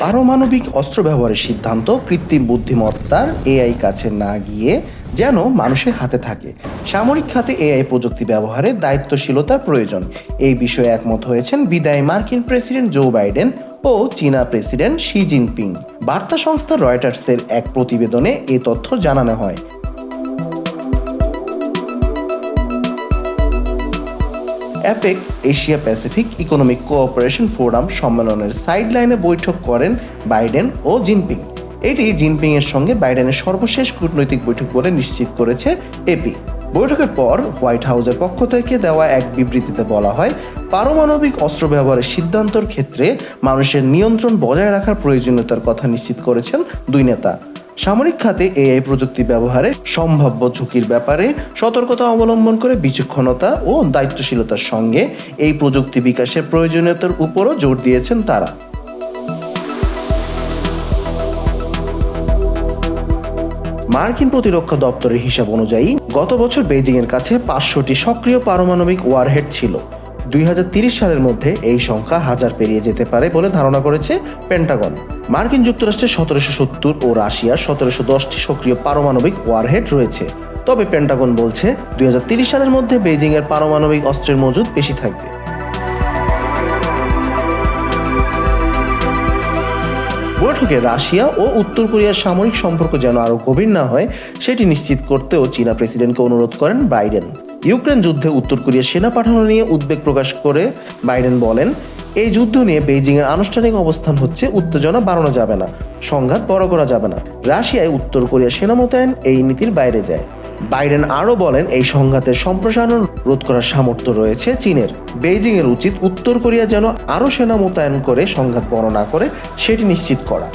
পারমাণবিক অস্ত্র ব্যবহারের সিদ্ধান্ত কৃত্রিম বুদ্ধিমত্তার এআই কাছে না গিয়ে যেন মানুষের হাতে থাকে। সামরিক খাতে এআই প্রযুক্তি ব্যবহারে দায়িত্বশীলতার প্রয়োজন। এই বিষয়ে একমত হয়েছেন বিদায়ী মার্কিন প্রেসিডেন্ট জো বাইডেন ও চীনা প্রেসিডেন্ট শি জিনপিং। বার্তা সংস্থা রয়টার্সের এক প্রতিবেদনে এ তথ্য জানানো হয়। APEC Asia Pacific economic cooperation forum সম্মেলনের সাইডলাইনে বৈঠক করেন বাইডেন ও জিনপিং। এটি জিনপিং এর সঙ্গে বাইডেনের সর্বশেষ কূটনৈতিক বৈঠক বলে নিশ্চিত করেছে এপি বৈঠকের পর হোয়াইট হাউসের পক্ষ থেকে দেওয়া এক বিবৃতিতে বলা হয়, পারমাণবিক অস্ত্র ব্যবহারের সিদ্ধান্তর ক্ষেত্রে মানুষের নিয়ন্ত্রণ বজায় রাখার প্রয়োজনীয়তার কথা নিশ্চিত করেছেন দুই নেতা। সামরিক খাতে এআই প্রযুক্তি ব্যবহারে সম্ভাব্য ঝুঁকির ব্যাপারে সতর্কতা অবলম্বন করে বিচক্ষণতা ও দায়িত্বশীলতার সঙ্গে এই প্রযুক্তি বিকাশের প্রয়োজনীয়তার উপরও জোর দিয়েছেন তারা। মার্কিন প্রতিরক্ষা দপ্তরের হিসাব অনুযায়ী গত বছর বেজিং এর কাছে পাঁচশোটি সক্রিয় পারমাণবিক ওয়ারহেড ছিল। দুই সালের মধ্যে এই সংখ্যা হাজার পেরিয়ে যেতে পারে বলে ধারণা করেছে পেন্টাগন। মার্কিন যুক্তরাষ্ট্রের সতেরোশো সত্তর ও রাশিয়ার সতেরোশো দশটি সক্রিয় পারমাণবিক ওয়ারহেড রয়েছে। তবে পেন্টাগন বলছে, দুই সালের মধ্যে বেজিং এর পারমাণবিক অস্ত্রের মজুদ বেশি থাকবে। বৈঠকে রাশিয়া ও উত্তর কোরিয়ার সামরিক সম্পর্ক যেন আরও গভীর না হয়, সেটি নিশ্চিত করতেও চীনা প্রেসিডেন্টকে অনুরোধ করেন বাইডেন। ইউক্রেন যুদ্ধে উত্তর কোরিয়ার সেনা পাঠানো নিয়ে উদ্বেগ প্রকাশ করে বাইডেন বলেন, এই যুদ্ধ নিয়ে বেইজিংয়ের আনুষ্ঠানিক অবস্থান হচ্ছে, উত্তেজনা বাড়ানো যাবে না, সংঘাত বড় করা যাবে না। রাশিয়ায় উত্তর কোরিয়ার সেনা মোতায়েন, এই নীতির বাইরে যায়। বাইডেন আরও বলেন, এই সংঘাতের সম্প্রসারণ রোধ করার সামর্থ্য রয়েছে চীনের। বেইজিংয়ের উচিত উত্তর কোরিয়া যেন আরও সেনা মোতায়েন করে, সংঘাত বড় না করে, সেটি নিশ্চিত করা।